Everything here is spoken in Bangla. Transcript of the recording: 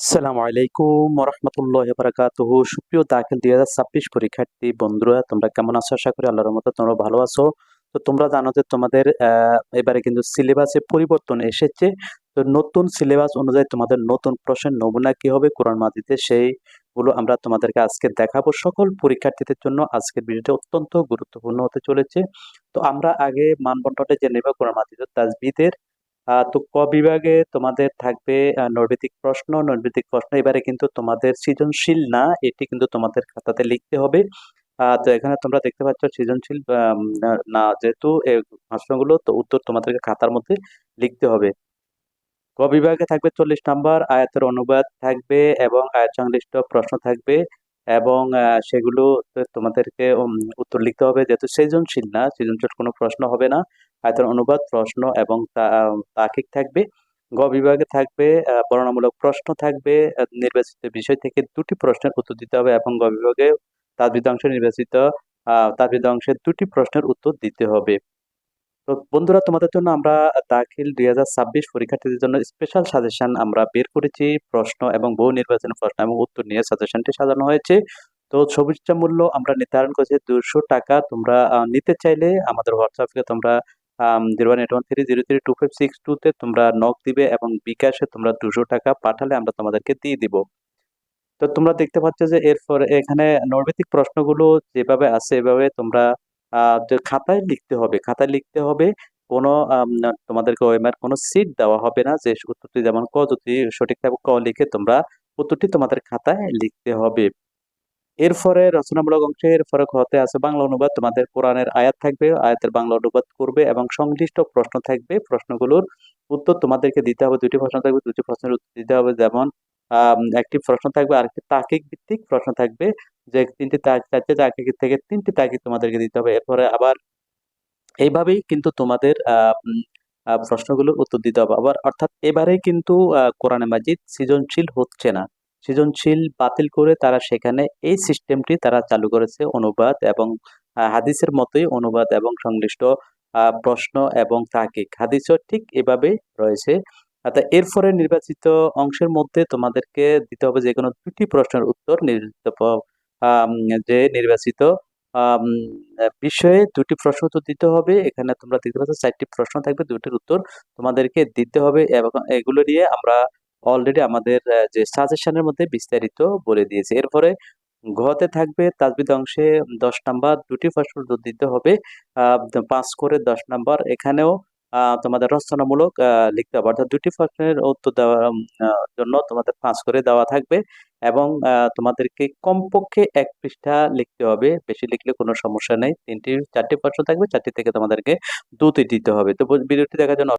সালামু আলাইকুম রহমতুল্লাহ বারাকাতুহু সুপ্রিয় দাখিল দুই হাজার ছাব্বিশ পরীক্ষার্থী বন্ধুরা, তোমরা কেমন আছো? আশা করি আল্লাহর মতো তোমরা ভালো আছো। তো তোমরা জানো যে তোমাদের এবারে কিন্তু সিলেবাসে পরিবর্তন এসেছে। তো নতুন সিলেবাস অনুযায়ী তোমাদের নতুন প্রশ্নের নমুনা কি হবে, কোরআন মাজিদে সেইগুলো আমরা তোমাদেরকে আজকে দেখাবো। সকল পরীক্ষার্থীদের জন্য আজকের ভিডিওটা অত্যন্ত গুরুত্বপূর্ণ হতে চলেছে। তো আমরা আগে মানবন্টনটা জেনে নেব কোরআন মাজিদের তাজবিদের তো ক বিভাগে তোমাদের থাকবে নৈর্ব্যক্তিক প্রশ্ন। নৈর্ব্যক্তিক প্রশ্ন এবারে কিন্তু তোমাদের সৃজনশীল না, এটি কিন্তু তোমাদের খাতাতে লিখতে হবে। তো এখানে তোমরা দেখতে পাচ্ছ সৃজনশীল না- যেহেতু প্রশ্নগুলো, তো উত্তর তোমাদেরকে খাতার মধ্যে লিখতে হবে। ক বিভাগে থাকবে চল্লিশ নাম্বার, আয়াতের অনুবাদ থাকবে এবং আয়াত সংশ্লিষ্ট প্রশ্ন থাকবে। এবং সেগুলো তোমাদেরকে উত্তর লিখতে হবে যেহেতু সৃজনশীল না সৃজনশীল কোনো প্রশ্ন হবে না। আয়াতের অনুবাদ প্রশ্ন এবং তাকিক থাকবে গ বিভাগে থাকবে আহ, বর্ণনামূলক প্রশ্ন থাকবে নির্বাচিত বিষয় থেকে দুটি প্রশ্নের উত্তর দিতে হবে এবং গ বিভাগে তাজবিদ অংশ নির্বাচিত তাজবিদ অংশের দুটি প্রশ্নের উত্তর দিতে হবে। তো বন্ধুরা, তোমাদের জন্য আমরা দাখিল দুই হাজার ছাব্বিশ পরীক্ষার্থীদের জন্য স্পেশাল সাজেশন আমরা বের করেছি। প্রশ্ন এবং বহু নির্বাচনী প্রশ্ন এবং উত্তর নিয়ে সাজেশনটি সাজানো হয়েছে। তো সবিচ্ছা মূল্য আমরা নির্ধারণ করেছি দুশো টাকা। তোমরা নিতে চাইলে আমাদের হোয়াটসঅ্যাপে তোমরা zero one eight one three zero three two five six টুতে তোমরা নক দিবে এবং বিকাশে তোমরা দুশো টাকা পাঠালে আমরা তোমাদেরকে দিয়ে দিব। তো তোমরা দেখতে পাচ্ছ যে এরপর এখানে নৈর্ব্যক্তিক প্রশ্নগুলো যেভাবে আছে, এভাবে তোমরা খাতায় লিখতে হবে। খাতায় লিখতে হবে কোনো তোমাদেরকে ওএমআর কোনো সিট দেওয়া হবে না যে উত্তরটি যেমন ক, যদি সঠিক ক লিখে তোমরা উত্তরটি তোমাদের খাতায় লিখতে হবে। এরপরে রচনামূলক অংশে, এরপরে হতে আছে বাংলা অনুবাদ, তোমাদের কোরআনের আয়াত থাকবে, আয়াতের বাংলা অনুবাদ করবে এবং সংশ্লিষ্ট প্রশ্ন থাকবে। প্রশ্নগুলোর উত্তর তোমাদেরকে দিতে হবে দুটি প্রশ্ন থাকবে দুটি প্রশ্নের উত্তর দিতে হবে, যেমন একটি প্রশ্ন থাকবে, আরেকটি তাকিক ভিত্তিক প্রশ্ন থাকবে যে তিনটি চারটে তাকিক থেকে তিনটি তাকিক তোমাদেরকে দিতে হবে। এরপরে আবার এইভাবেই কিন্তু তোমাদের প্রশ্নগুলোর উত্তর দিতে হবে। আবার অর্থাৎ এবারে কিন্তু কোরআনে মাজিদ সৃজনশীল হচ্ছে না। সৃজনশীল বাতিল করে তারা সেখানে এই সিস্টেমটি তারা চালু করেছে অনুবাদ এবং হাদিসের মতোই অনুবাদ এবং সংশ্লিষ্ট প্রশ্ন এবং তাকিক হাদিসও ঠিক এভাবেই রয়েছে। অর্থাৎ এরপরে নির্বাচিত অংশের মধ্যে তোমাদেরকে দিতে হবে যে কোনো দুটি প্রশ্নের উত্তর। নির্বাচিত যে নির্বাচিত বিষয়ে দুটি প্রশ্ন উত্তর দিতে হবে। এখানে তোমরা দেখতে পাচ্ছ চারটি প্রশ্ন থাকবে, দুটির উত্তর তোমাদেরকে দিতে হবে এবং এগুলো নিয়ে আমরা অলরেডি আমাদের যে সাজেশনের মধ্যে বিস্তারিত বলে দিয়েছি। এরপরে ঘতে থাকবে তাজবিদ অংশে দশ নাম্বার, দুটি প্রশ্ন দিতে হবে। পাঁচ করে দশ নাম্বার। এখানেও তোমাদের রচনামূলক লিখতে হবে। অর্থাৎ দুটি প্রশ্নের উত্তর দেওয়ার জন্য তোমাদের পাঁচ করে দেওয়া থাকবে এবং তোমাদেরকে কমপক্ষে এক পৃষ্ঠা লিখতে হবে। বেশি লিখলে কোনো সমস্যা নেই। তিনটি, চারটি প্রশ্ন থাকবে। চারটি থেকে তোমাদেরকে দুটি দিতে হবে। তো ভিডিওটি দেখার জন্য